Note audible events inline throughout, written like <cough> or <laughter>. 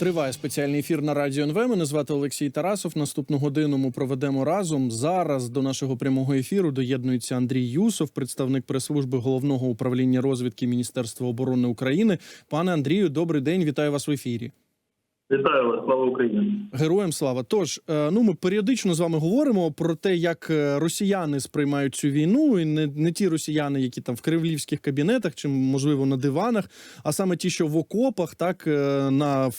Триває спеціальний ефір на радіо НВ. Мене звати Олексій Тарасов. Наступну годину ми проведемо разом. Зараз до нашого прямого ефіру доєднується Андрій Юсов, представник прес-служби головного управління розвідки Міністерства оборони України. Пане Андрію, добрий день. Вітаю вас в ефірі. Вітаю вас, слава Україні. Героям слава. Тож, е, ну ми періодично з вами говоримо про те, як е, росіяни сприймають цю війну, і не, не ті росіяни, які там в кремлівських кабінетах чи можливо на диванах, а саме ті, що в окопах, так е, на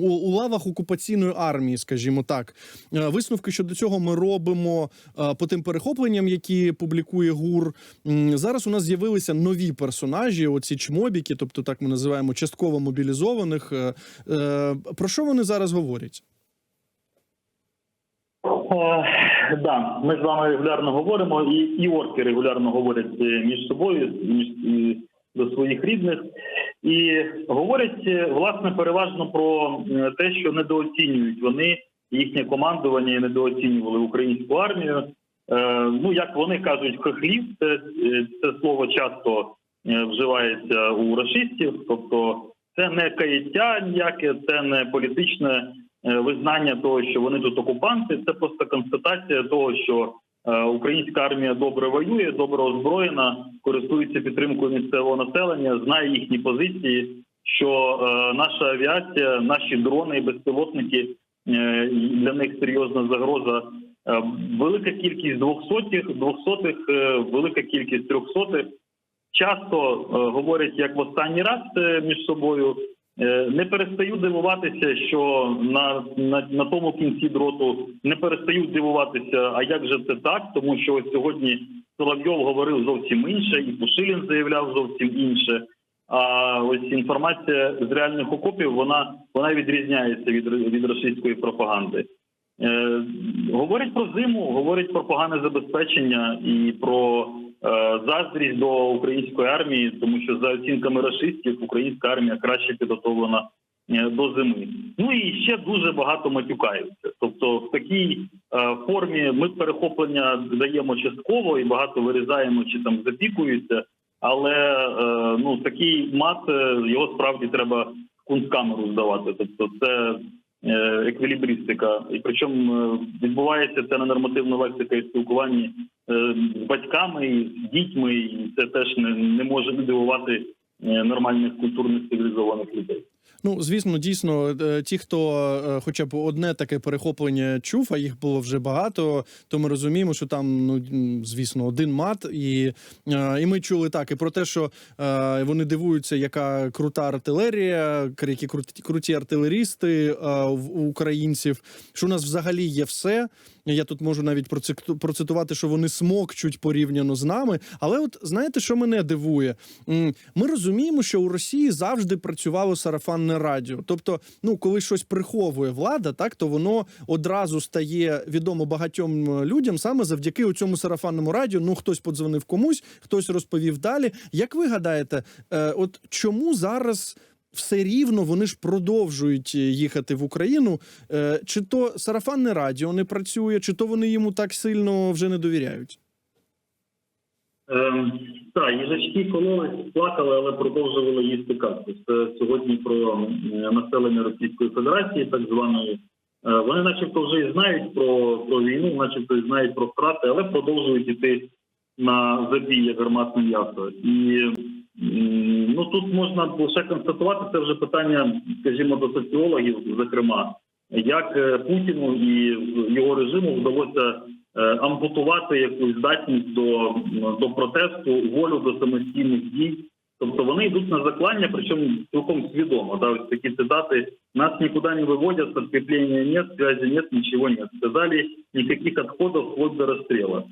у, у лавах окупаційної армії, скажімо так. Висновки щодо цього ми робимо по тим перехопленням, які публікує ГУР. Зараз у нас з'явилися нові персонажі, оці чмобіки, тобто так ми називаємо частково мобілізованих. Про що вони зараз говорять? Е, да, ми з вами регулярно говоримо, і, і орки регулярно говорять е, між собою між, і до своїх рідних. І говорять е, власне переважно про те, що недооцінюють вони їхнє командування і недооцінювали українську армію. Е, ну як вони кажуть, хохлів це, це слово часто вживається у рашистів, тобто це не каяття ніяке, це не політичне е, визнання того, що вони тут окупанти. Це просто констатація того, що е, українська армія добре воює, добре озброєна, користується підтримкою місцевого населення, знає їхні позиції. Що е, наша авіація, наші дрони і безпілотники для них серйозна загроза. Велика кількість двохсотих, двохсотих, велика кількість трьохсотих часто е, говорять як в останній раз е, між собою. Е, Не перестаю дивуватися, що на, на, на тому кінці дроту не перестають дивуватися, а як же це так? Тому що ось сьогодні Соловйов говорив зовсім інше, і Пушилін заявляв зовсім інше. А ось інформація з реальних окопів вона вона відрізняється від від російської пропаганди. Е, говорять про зиму, говорять про погане забезпечення і про заздрість до української армії, тому що за оцінками рашистів українська армія краще підготовлена е, до зими. Ну і ще дуже багато матюкаються. Тобто, в такій е, формі ми перехоплення даємо частково і багато вирізаємо чи там запікуються. Але е, ну такий мат е, його справді треба кунсткамеру здавати. Тобто, це е, еквілібристика, і причому е, відбувається це на нормативну лексика і спілкуванні е, з батьками, і з дітьми, і це теж не, не може не дивувати е, нормальних культурних цивілізованих людей. Ну, звісно, дійсно, е, ті, хто е, хоча б одне таке перехоплення чув, а їх було вже багато, то ми розуміємо, що там, ну звісно, один мат, і, е, і ми чули так і про те, що вони дивуються, яка крута артилерія, які круті, круті артилерісти у українців, що у нас взагалі є все. Я тут можу навіть проциту- процитувати, що вони смокчуть порівняно з нами. Але от знаєте, що мене дивує? Ми розуміємо, що у Росії завжди працювало сарафанне радіо. Тобто, ну коли щось приховує влада, так то воно одразу стає відомо багатьом е, людям саме завдяки цьому сарафанному радіо. Ну хтось подзвонив комусь, хтось розповів далі. Як ви гадаєте, е, от чому зараз? Все рівно вони ж продовжують е, їхати в Україну. Е, Чи то сарафанне радіо не працює, чи то вони йому так сильно вже не довіряють? Ем, так, їжачки кололись, плакали, але продовжували їсти кактус. Це сьогодні про населення Російської Федерації, так званої. Е, Вони, начебто, вже і знають про, про війну, начебто і знають про втрати, але продовжують іти на забій як гарматне м'ясо. І ну тут можна лише констатувати це вже питання, скажімо, до соціологів, зокрема, як е, Путіну і його режиму вдалося е, ампутувати якусь здатність до, до протесту, волю до самостійних дій. Тобто вони йдуть на заклання, причому цілком свідомо. Да, ось такі цитати нас нікуди не виводять, подкріплення нет, связи нет, нічого нет. Сказали, ніяких відходів вплоть до розстрілу.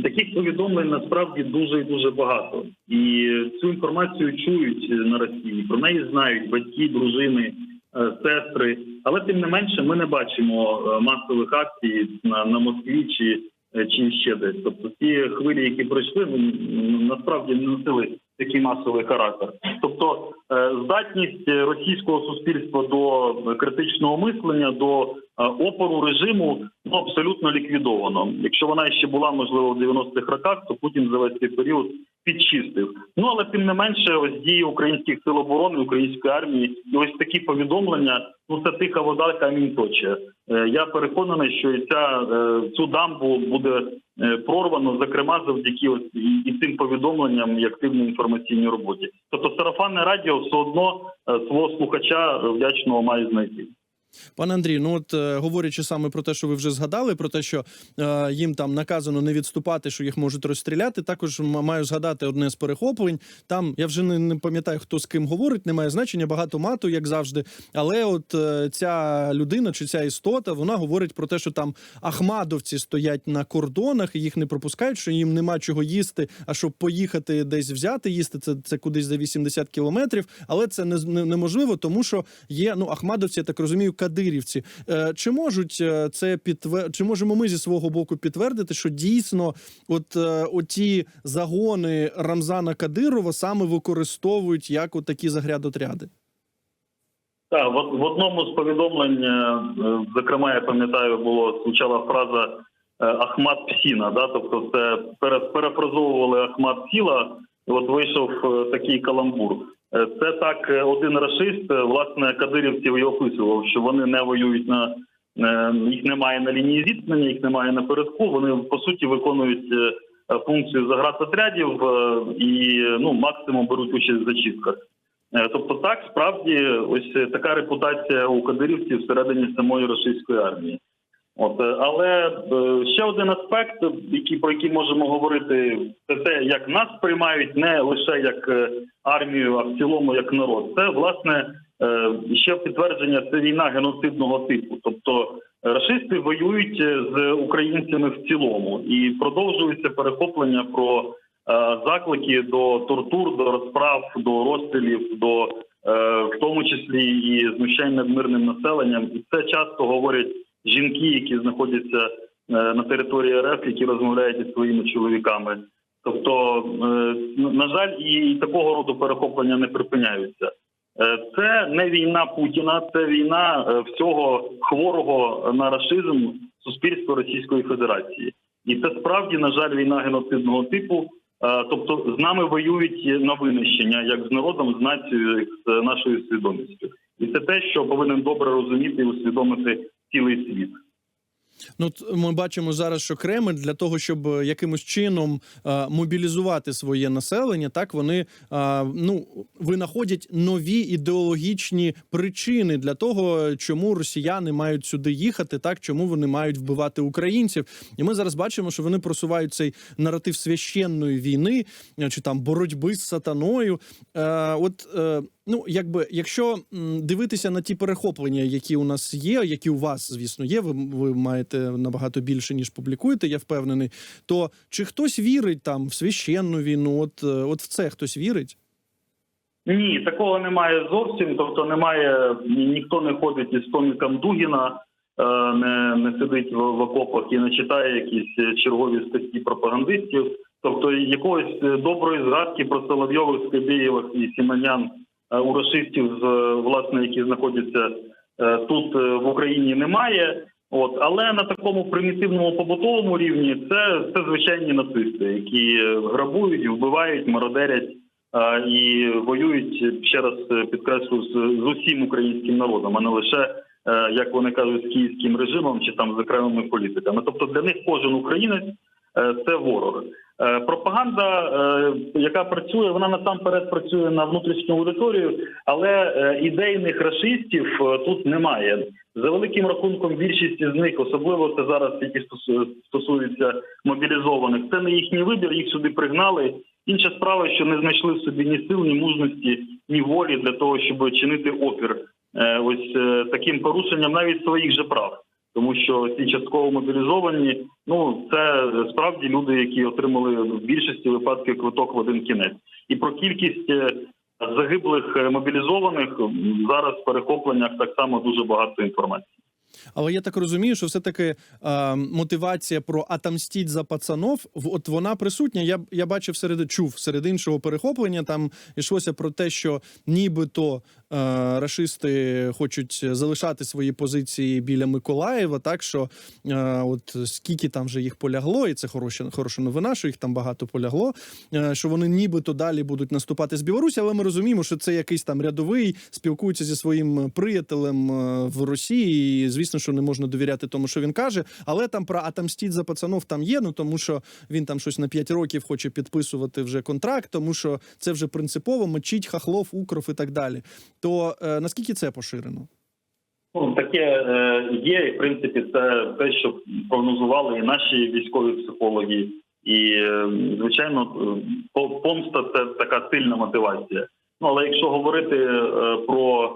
Таких повідомлень насправді дуже і дуже багато. І цю інформацію чують на Росії. Про неї знають батьки, дружини, е, сестри. Але тим не менше, ми не бачимо е, масових акцій на, на Москві чи, е, чи ще десь. Тобто ті хвилі, які пройшли, ну, насправді не носили такий масовий характер. Тобто е, здатність російського суспільства до критичного мислення, до е, опору режиму ну, абсолютно ліквідовано. Якщо вона ще була можливо в 90-х роках, то Путін за весь цей період підчистив. Ну але тим не менше, ось дії українських сил оборони, української армії, і ось такі повідомлення ну це тиха вода, камінь точе. Е, Я переконаний, що і ця е, цю дамбу буде е, прорвано, зокрема завдяки ось і, цим повідомленням і активній інформаційній роботі. Тобто сарафанне радіо все одно свого слухача вдячного має знайти. Пане Андрій, ну от е, говорячи саме про те, що ви вже згадали, про те, що е, їм там наказано не відступати, що їх можуть розстріляти. Також маю згадати одне з перехоплень. Там я вже не, не пам'ятаю, хто з ким говорить, немає значення, багато мату, як завжди. Але от е, ця людина чи ця істота, вона говорить про те, що там ахмадовці стоять на кордонах їх не пропускають, що їм нема чого їсти. А щоб поїхати десь взяти їсти, це, це кудись за 80 кілометрів. Але це не, не, неможливо, тому що є ну ахмадовці, я так розумію, кадирівці. Е, чи можуть е, це підтвер... Чи можемо ми зі свого боку підтвердити, що дійсно, от е, оті загони Рамзана Кадирова саме використовують як такі загрядотряди? Так, в, одному з повідомлень, зокрема, я пам'ятаю, було звучала фраза Ахмат Псіна. Да? Тобто, це перефразовували Ахмат Сіла, от вийшов такий каламбур. Е, Це так е, один рашист, е, власне, кадирівців і описував, що вони не воюють на їх немає на лінії зіткнення, їх немає на передку. Вони по суті виконують функцію заградотрядів і ну максимум беруть участь в зачистках. Е, Тобто, так справді ось така репутація у кадирівців всередині самої російської армії. От е, але е, ще один аспект, який про який можемо говорити, це те, як нас приймають не лише як е, армію, а в цілому як народ. Це власне ще підтвердження це війна геноцидного типу. Тобто рашисти воюють з українцями в цілому і продовжується перехоплення про заклики до тортур, до розправ, до розстрілів, до в тому числі і знущань над мирним населенням. І це часто говорять жінки, які знаходяться е, на території РФ, які розмовляють із своїми чоловіками. Тобто, е, на жаль, і такого роду перехоплення не припиняються. Е, Це не війна Путіна, це війна всього хворого на рашизм суспільства Російської Федерації, і це справді на жаль війна геноцидного типу. Тобто з нами воюють на винищення, як з народом, з нацією, з нашою свідомістю, і це те, що повинен добре розуміти і усвідомити цілий світ. Ну, ми бачимо зараз, що Кремль для того, щоб е, якимось чином е, мобілізувати своє населення, так вони е, ну винаходять нові ідеологічні причини для того, чому росіяни мають сюди їхати, так чому вони мають вбивати українців. І ми зараз бачимо, що вони просувають цей наратив священної війни е, чи там боротьби з сатаною. Е, от е, Ну, якби, якщо дивитися на ті перехоплення, які у нас є, які у вас, звісно, є, ви, ви маєте набагато більше ніж публікуєте, я впевнений. То чи хтось вірить там в священну війну? От, е, от в це хтось вірить? Ні, такого немає зовсім. Тобто немає ніхто не ходить із томіком Дугіна, е, не, не сидить в, в окопах і не читає якісь чергові статті пропагандистів. Тобто якоїсь е, доброї згадки про Соловйових, Скабєєвих і Сіманян у расистів, е, власне, які знаходяться е, тут е, в Україні, немає. От, але на такому примітивному побутовому рівні це, це звичайні нацисти, які е, грабують, вбивають, мародерять а, і воюють ще раз е, підкреслю з, з усім українським народом, а не лише е, як вони кажуть, з київським режимом чи там з окремими політиками. Тобто для них кожен українець е, це ворог. Е, Пропаганда, е, яка працює, вона насамперед працює на внутрішню аудиторію, але е, ідейних расистів е, тут немає. За великим рахунком, більшість з них, особливо це зараз, які стосу- стосуються мобілізованих, це не їхній вибір, їх сюди пригнали. Інша справа, що не знайшли в собі ні сил, ні мужності, ні волі для того, щоб чинити опір е, ось е, таким порушенням навіть своїх же прав. Тому що ці частково мобілізовані, ну це справді люди, які отримали в більшості випадків квиток в один кінець. І про кількість е, загиблих е, мобілізованих зараз в перехопленнях так само дуже багато інформації. Але я так розумію, що все-таки е, мотивація про «атамстіть за пацанов, от вона присутня. Я, я бачив серед чув серед іншого перехоплення. Там йшлося про те, що нібито рашисти хочуть залишати свої позиції біля Миколаєва, так що е, от скільки там вже їх полягло, і це хороша, хороша новина, що їх там багато полягло. е, Що вони нібито далі будуть наступати з Білорусі, але ми розуміємо, що це якийсь там рядовий, спілкується зі своїм приятелем е, в Росії. І звісно, що не можна довіряти тому, що він каже. Але там про атамстіть за пацанов там є. Ну тому що він там щось на 5 років хоче підписувати вже контракт, тому що це вже принципово мочить хахлов, укров і так далі. То е, наскільки це поширено? Ну, таке е, є, в принципі, це те, що прогнозували і наші військові психологи. І, е, звичайно, е, помста це така сильна мотивація. Ну, але якщо говорити е, про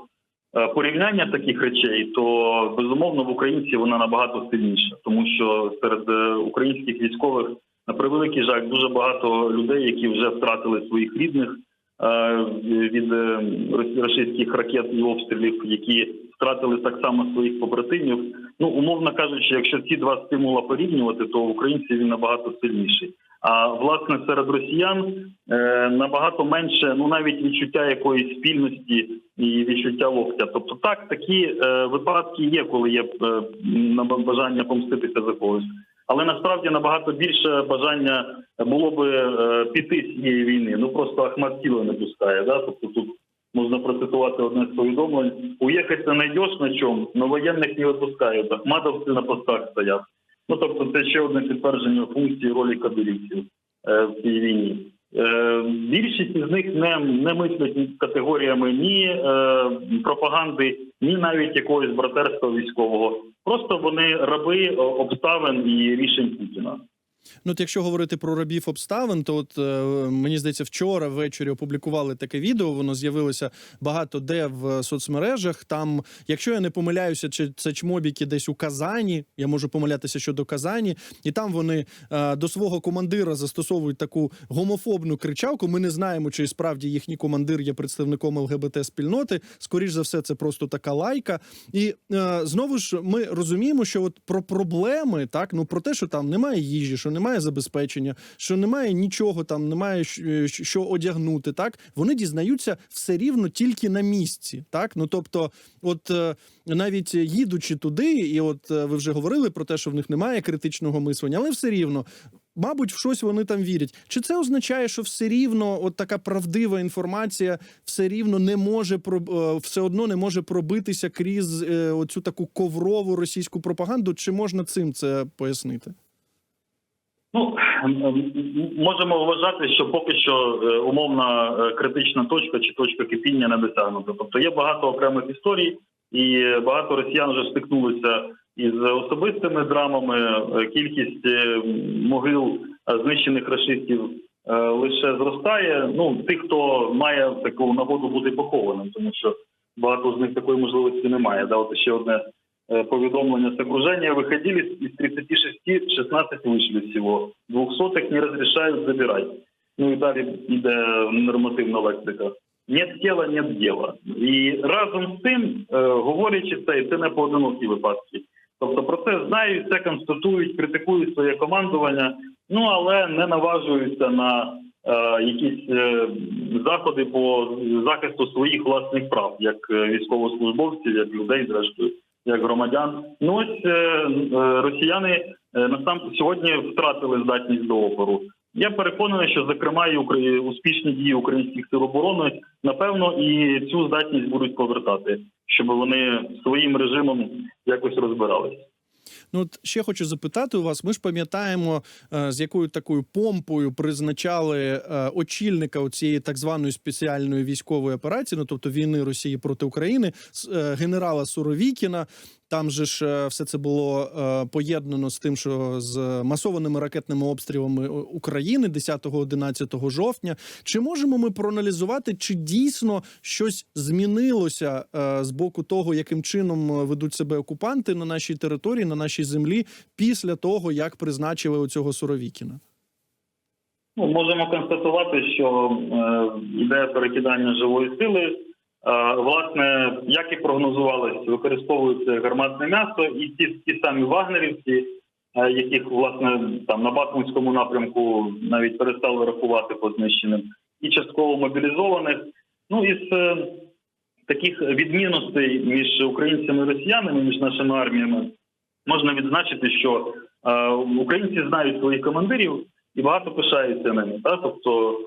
е, порівняння таких речей, то безумовно в українців вона набагато сильніша, тому що серед е, українських військових на превеликий жаль дуже багато людей, які вже втратили своїх рідних від е, російських ракет і обстрілів, які втратили так само своїх побратимів. Ну умовно кажучи, якщо ці два стимула порівнювати, то українці він набагато сильніший. А власне серед росіян е, набагато менше, ну навіть відчуття якоїсь спільності і відчуття локтя. Тобто, так такі е, випадки є, коли є е, бажання помститися за когось. Але насправді набагато більше бажання було би е, піти з цієї війни. Ну просто Ахмат тіло не пускає. Да? Тобто тут можна процитувати одне з повідомлень. Уїхати знайдеш на чому, но воєнних не випускають. Ахматовці на постах стоять. Ну тобто, це ще одне підтвердження функції ролі кадирівців е, в цій війні. Е, більшість із них не, не мислять категоріями ні пропаганди, ні навіть якогось братерства військового. Просто вони раби обставин і рішень Путіна. Ну, от якщо говорити про рабів обставин, то от е, мені здається, вчора ввечері опублікували таке відео. Воно з'явилося багато де в соцмережах. Там, якщо я не помиляюся, чи це чмобіки десь у Казані, я можу помилятися щодо Казані, і там вони е, до свого командира застосовують таку гомофобну кричалку. Ми не знаємо, чи справді їхній командир є представником ЛГБТ спільноти. Скоріш за все, це просто така лайка. І е, знову ж ми розуміємо, що от про проблеми, так ну про те, що там немає їжі, що немає забезпечення, що немає нічого, там немає е, що одягнути. Так вони дізнаються все рівно тільки на місці. Так, ну тобто, от е, навіть їдучи туди, і от е, ви вже говорили про те, що в них немає критичного мислення, але все рівно. Мабуть, в щось вони там вірять. Чи це означає, що все рівно от така правдива інформація все рівно не може все одно не може пробитися крізь оцю таку коврову російську пропаганду? Чи можна цим це пояснити? Ну м- м- можемо вважати, що поки що е, умовна е, критична точка чи точка кипіння не досягнута. Тобто є багато окремих історій, і багато росіян вже стикнулися із особистими драмами. Е, Кількість могил знищених рашистів е, лише зростає. Ну тих, хто має таку нагоду бути похованим, тому що багато з них такої можливості немає. Да, от ще одне э, поведомление с окружения. Выходили из 36, 16 вышли всего. Двухсотых не разрешают забирать. Ну і далі йде нормативна лексика. Нет тіла, нет діла. І разом з тим, е, говорячи це, і це не поодинокі випадки. Тобто про це знають, це констатують, критикують своє командування, ну але не наважуються на е, якісь е, заходи по захисту своїх власних прав, як е, військовослужбовців, як людей, зрештою, як громадян. Ну ось е, е, росіяни е, насам сьогодні втратили здатність до опору. Я переконаний, що зокрема і успішні дії українських сил оборони напевно і цю здатність будуть повертати, щоб вони своїм режимом якось розбиралися. Ну от ще хочу запитати у вас. Ми ж пам'ятаємо, е, з якою такою помпою призначали е, очільника цієї так званої спеціальної військової операції, ну тобто війни Росії проти України, е, генерала Суровікіна. Там же ж е, все це було е, поєднано з тим, що з масованими ракетними обстрілами України 10-11 жовтня. Чи можемо ми проаналізувати, чи дійсно щось змінилося е, з боку того, яким чином ведуть себе окупанти на нашій території, на нашій землі, після того як призначили оцього Суровікіна? Ну, можемо констатувати, що йде перекидання живої сили. Е, власне, як і прогнозувалось, використовується гарматне м'ясо, і ті, ті самі вагнерівці, е, яких власне там на Бахмутському напрямку навіть перестали рахувати по знищеним, і частково мобілізованих. Ну із е, таких відмінностей між українцями і росіянами, між нашими арміями, можна відзначити, що українці знають своїх командирів і багато пишаються ними. Та? Тобто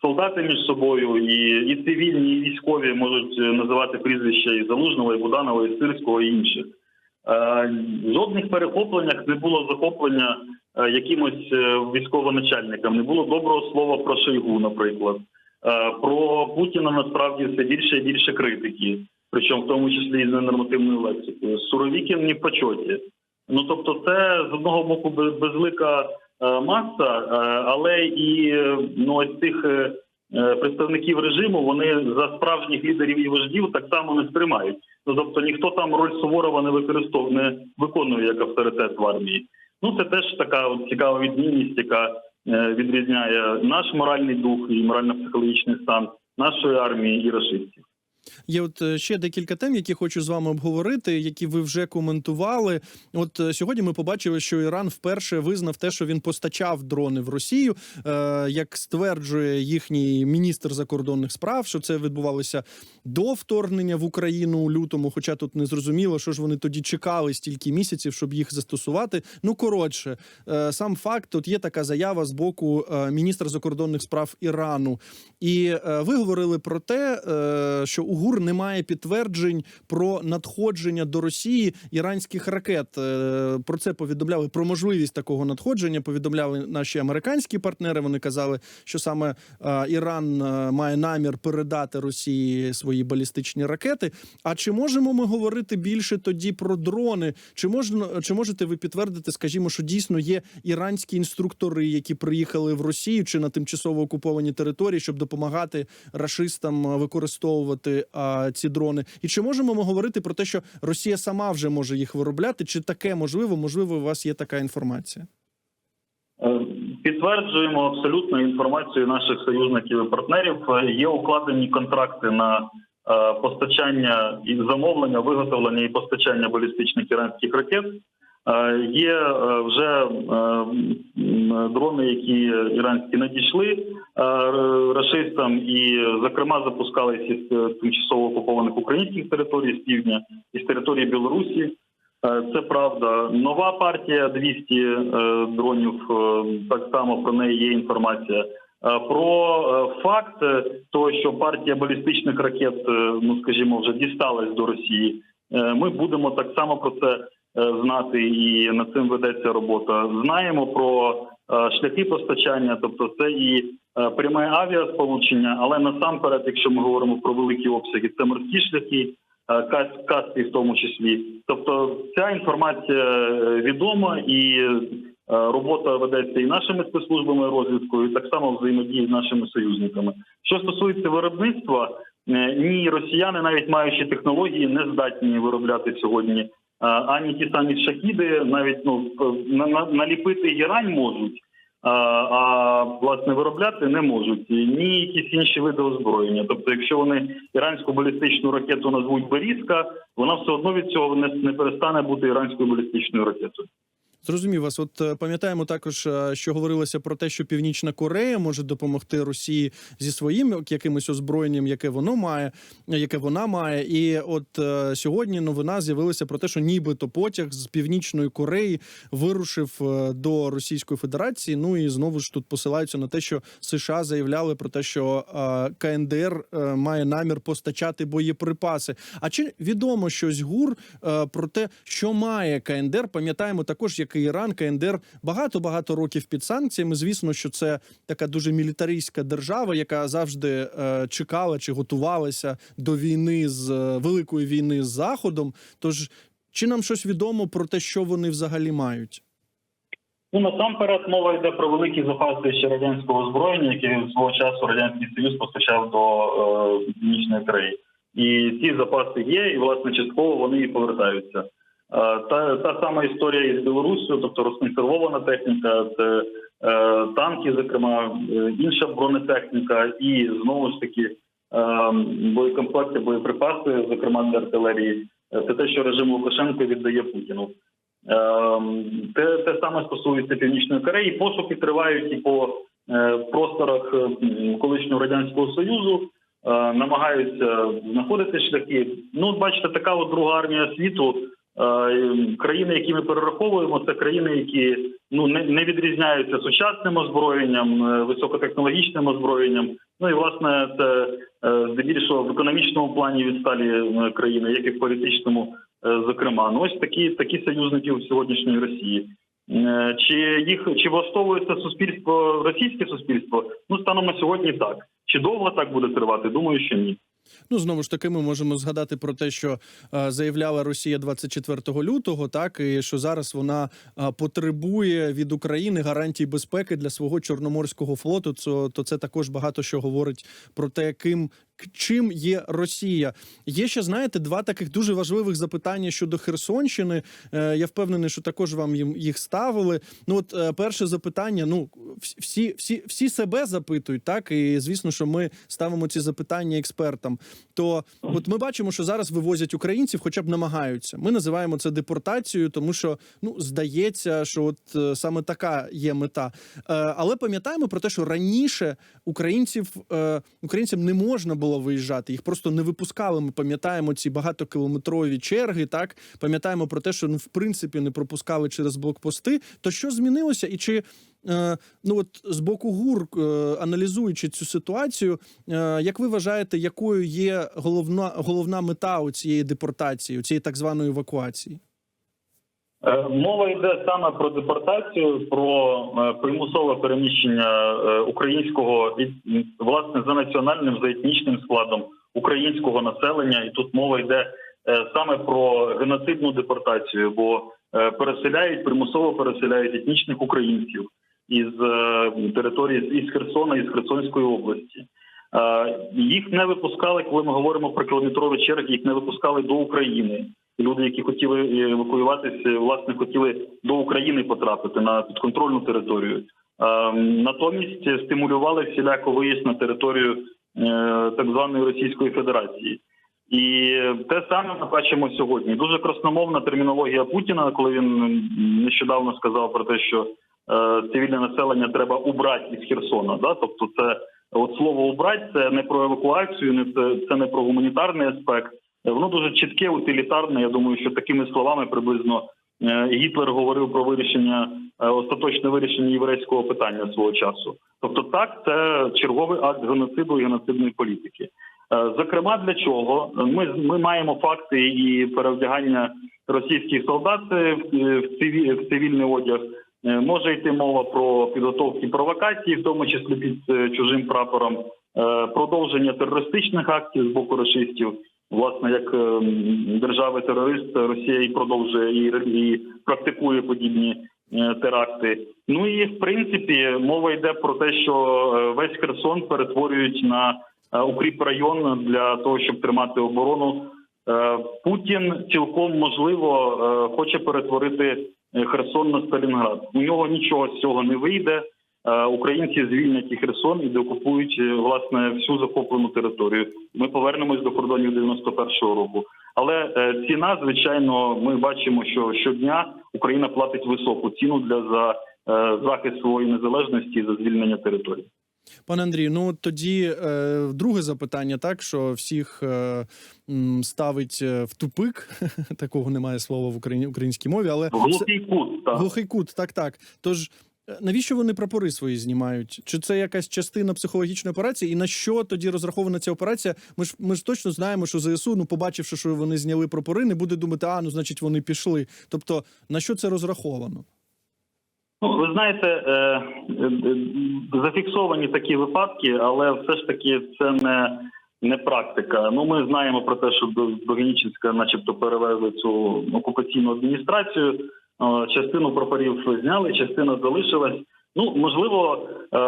солдати між собою, і, і цивільні, і військові можуть е, називати прізвища і Залужного, і Буданова, і Сирського, і інших. Е, в жодних перехопленнях не було захоплення е, якимось е, військовоначальникам, не було доброго слова про Шойгу, наприклад. Е, Про Путіна насправді все більше і більше критики, причому в тому числі і з ненормативною лексикою. Суровікін не в почоті. Ну тобто, це з одного боку без- безлика е, маса, е, але і е, ну ось цих е, е, представників режиму вони за справжніх лідерів і вождів так само не сприймають. Ну тобто ніхто там роль Суворова не використовує, не виконує як авторитет в армії. Ну це теж така цікава відмінність, яка е, відрізняє наш моральний дух і морально-психологічний стан нашої армії і рашистів. Є от е, ще декілька тем, які хочу з вами обговорити, які ви вже коментували. От е, сьогодні ми побачили, що Іран вперше визнав те, що він постачав дрони в Росію, е, як стверджує їхній міністр закордонних справ, що це відбувалося до вторгнення в Україну у лютому. Хоча тут не зрозуміло, що ж вони тоді чекали стільки місяців, щоб їх застосувати. Ну коротше, сам факт, тут є така заява з боку міністра закордонних справ Ірану. І ви говорили про те, що у ГУР немає підтверджень про надходження до Росії іранських ракет. Е, Про це повідомляли про можливість такого надходження. Повідомляли наші американські партнери. Вони казали, що саме е, Іран е, має намір передати Росії свої балістичні ракети. А чи можемо ми говорити більше тоді про дрони? Чи можна чи можете ви підтвердити, скажімо, що дійсно є іранські інструктори, які приїхали в Росію чи на тимчасово окуповані території, щоб допомагати рашистам е, а, ці дрони? І чи можемо ми говорити про те, що Росія сама вже може їх виробляти? Чи таке можливо? Можливо, у вас є така інформація? Е, Підтверджуємо абсолютно інформацію наших союзників і партнерів. Е, Є укладені контракти на е, постачання і замовлення, виготовлення і постачання балістичних іранських ракет. Е, Є е, вже е, дрони, які іранські надійшли рашистам, і зокрема запускалися із е, тимчасово окупованих українських територій з півдня і з території Білорусі. Це правда. Нова партія 200 е, дронів. Так само про неї є інформація. Про факт того, що партія балістичних ракет, ну скажімо, вже дісталась до Росії. Ми будемо так само про це знати, і над цим ведеться робота. Знаємо про е, шляхи постачання, тобто це і е, пряме авіасполучення, але насамперед, якщо ми говоримо про великі обсяги, це морські шляхи. е, Каспій в тому числі. Тобто ця інформація е, відома і е, робота ведеться і нашими спецслужбами розвідкою, і так само взаємодії з нашими союзниками. Що стосується виробництва, е, ні, росіяни, навіть маючи технології, не здатні виробляти сьогодні е, ані ті самі шахіди, навіть ну на- наліпити герань можуть. А, власне виробляти не можуть ні якісь інші види озброєння. Тобто, якщо вони іранську балістичну ракету назвуть Берізка, вона все одно від цього не перестане бути іранською балістичною ракетою. Зрозумів вас. От е, пам'ятаємо також, е, що говорилося про те, що Північна Корея може допомогти Росії зі своїм якимось озброєнням, яке воно має, яке вона має. І от е, сьогодні новина з'явилася про те, що нібито потяг з Північної Кореї вирушив е, до Російської Федерації. Ну і знову ж тут посилаються на те, що США заявляли про те, що е, КНДР е, має намір постачати боєприпаси. А чи відомо щось гур е, про те, що має КНДР? Пам'ятаємо також, як і Іран, КНДР багато багато років під санкціями. Звісно, що це така дуже мілітаристська держава, яка завжди е, чекала чи готувалася до війни з е, великої війни з Заходом. Тож чи нам щось відомо про те, що вони взагалі мають? Ну насамперед мова йде про великі запаси ще радянського озброєння, яке свого часу радянський союз постачав до е, Північної Кореї. І ці запаси є, і власне частково вони і повертаються. Е, та, та сама історія із Білоруссю, тобто розконсервована техніка, це е, танки, зокрема, е, інша бронетехніка, і знову ж таки е, боєкомплекти, боєприпаси, зокрема для артилерії. Е, Це те, що режим Лукашенко віддає Путіну. Ем, Те, те саме стосується Північної Кореї. Пошуки тривають і по е, просторах е, колишнього радянського союзу. намагаються знаходити шляхи. Ну, бачите, така от друга армія світу. Е, Країни, які ми перераховуємо, це країни, які ну не, не відрізняються сучасним озброєнням, е, високотехнологічним озброєнням. Ну і власне це е, здебільшого в економічному плані відсталі країни, як і в політичному, зокрема. Ну ось такі такі союзники в сьогоднішньої Росії. Чи їх чи влаштовується суспільство, російське суспільство? Ну станом на сьогодні так. Чи довго так буде тривати? Думаю, що ні. Ну знову ж таки, ми можемо згадати про те, що е, заявляла Росія 24 лютого, так і що зараз вона е, потребує від України гарантій безпеки для свого чорноморського флоту. То, то це також багато що говорить про те, ким чим є Росія. Є ще знаєте два таких дуже важливих запитання щодо Херсонщини. Е, я впевнений, що також вам їм їх ставили. Ну от е, перше запитання. Ну всі, всі, всі себе запитують, так і звісно, що ми ставимо ці запитання експертам. То от ми бачимо, що зараз вивозять українців, хоча б намагаються. Ми називаємо це депортацією, тому що ну здається, що от е, саме така є мета. Але пам'ятаємо про те, що раніше українців українцям не можна було виїжджати, їх просто не випускали. Ми пам'ятаємо ці багатокілометрові черги. Так пам'ятаємо про те, що ну в принципі не пропускали через блокпости. То що змінилося, і чи Е, ну от з боку ГУР, е, аналізуючи цю ситуацію, е, як ви вважаєте, якою є головна головна мета у цієї депортації, у цієї так званої евакуації? Е, Мова йде саме про депортацію, про е, примусове переміщення е, українського власне за національним за етнічним складом українського населення, і тут мова йде саме про геноцидну депортацію, бо переселяють примусово переселяють етнічних українців із території із Херсона із Херсонської області. Їх не випускали, коли ми говоримо про кілометрові черги, їх не випускали до України. Люди, які хотіли е, евакуюватися, власне, хотіли до України потрапити на підконтрольну територію. Е, Натомість стимулювали всіляко виїзд на територію е, так званої Російської Федерації. І те саме ми бачимо сьогодні. Дуже красномовна термінологія Путіна, коли він нещодавно сказав про те, що цивільне населення треба убрати із Херсона. Да? Тобто, це от слово убрати це не про евакуацію, не це, це не про гуманітарний аспект. Воно дуже чітке, утилітарне. Я думаю, що такими словами приблизно е, Гітлер говорив про вирішення е, остаточне вирішення єврейського питання свого часу. Тобто, так це черговий акт геноциду і геноцидної політики. Е, Зокрема, для чого ми ми маємо факти і перевдягання російських солдат в в циві- в цивільний одяг. Може йти мова про підготовки провокацій, в тому числі під чужим прапором, продовження терористичних актів з боку рашистів. Власне, як е, держави-терорист, Росія і продовжує і, і практикує подібні е, теракти. Ну і в принципі мова йде про те, що е, весь Херсон перетворюють на укріп район для того, щоб тримати оборону. Путін цілком можливо хоче перетворити Херсон на Сталінград. У нього нічого з цього не вийде. Е, Українці звільнять і Херсон і деокупують е, власне всю захоплену територію. Ми повернемось до кордонів 91-го року. Але е, ціна, звичайно, ми бачимо, що щодня Україна платить високу ціну для за захист своєї незалежності і за звільнення території. Пане Андрію, ну тоді е, друге запитання, так що всіх е, ставить в тупик. <laughs> Такого немає слова в Україні українській мові, але глухий кут так. глухий кут, так, так. Тож. Навіщо вони прапори свої знімають? Чи це якась частина психологічної операції? І на що тоді розрахована ця операція? Ми ж ми ж точно знаємо, що ЗСУ, ну побачивши, що вони зняли прапори, не буде думати, а ну значить вони пішли. Тобто на що це розраховано? Ну, ви знаєте, е, е, зафіксовані такі випадки, але все ж таки це не, не практика. Ну, ми знаємо про те, що до, Генічинська, начебто, перевезли цю окупаційну адміністрацію. Е, Частину прапорів зняли, частина залишилась. Ну, можливо, е,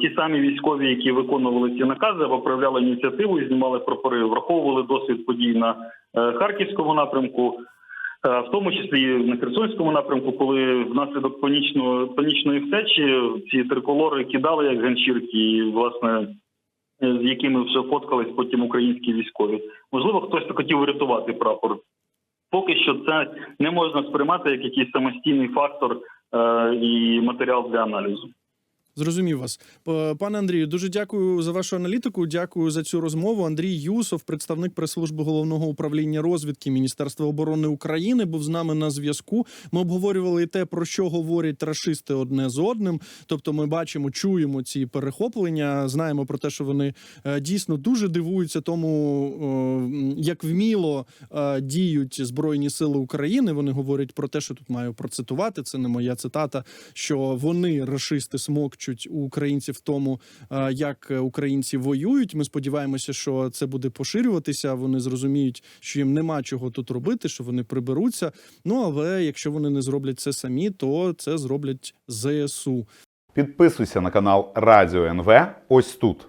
ті самі військові, які виконували ці накази, або проявляли ініціативу і знімали прапори, враховували досвід подій на е, харківському напрямку. В тому числі на Херсонському напрямку, коли внаслідок панічної панічної втечі ці триколори кидали як ганчірки, і власне з якими вже фоткались потім українські військові. Можливо, хтось хотів врятувати прапор. Поки що це не можна сприймати як якийсь самостійний фактор е, і матеріал для аналізу. Зрозумів вас, пане Андрію. Дуже дякую за вашу аналітику. Дякую за цю розмову. Андрій Юсов, представник прес-служби головного управління розвідки Міністерства оборони України, був з нами на зв'язку. Ми обговорювали те, про що говорять рашисти одне з одним. Тобто, ми бачимо, чуємо ці перехоплення. Знаємо про те, що вони е, дійсно дуже дивуються тому, як вміло е, діють збройні сили України. Вони говорять про те, що тут маю процитувати. Це не моя цитата. Що вони рашисти смокчуть у українців тому, е, як українці воюють. Ми сподіваємося, що це буде поширюватися. Вони зрозуміють, що їм нема чого тут робити, що вони приберуться. Ну але якщо вони не зроблять це самі, то це зроблять ЗСУ. Підписуйся на канал Радіо НВ ось тут.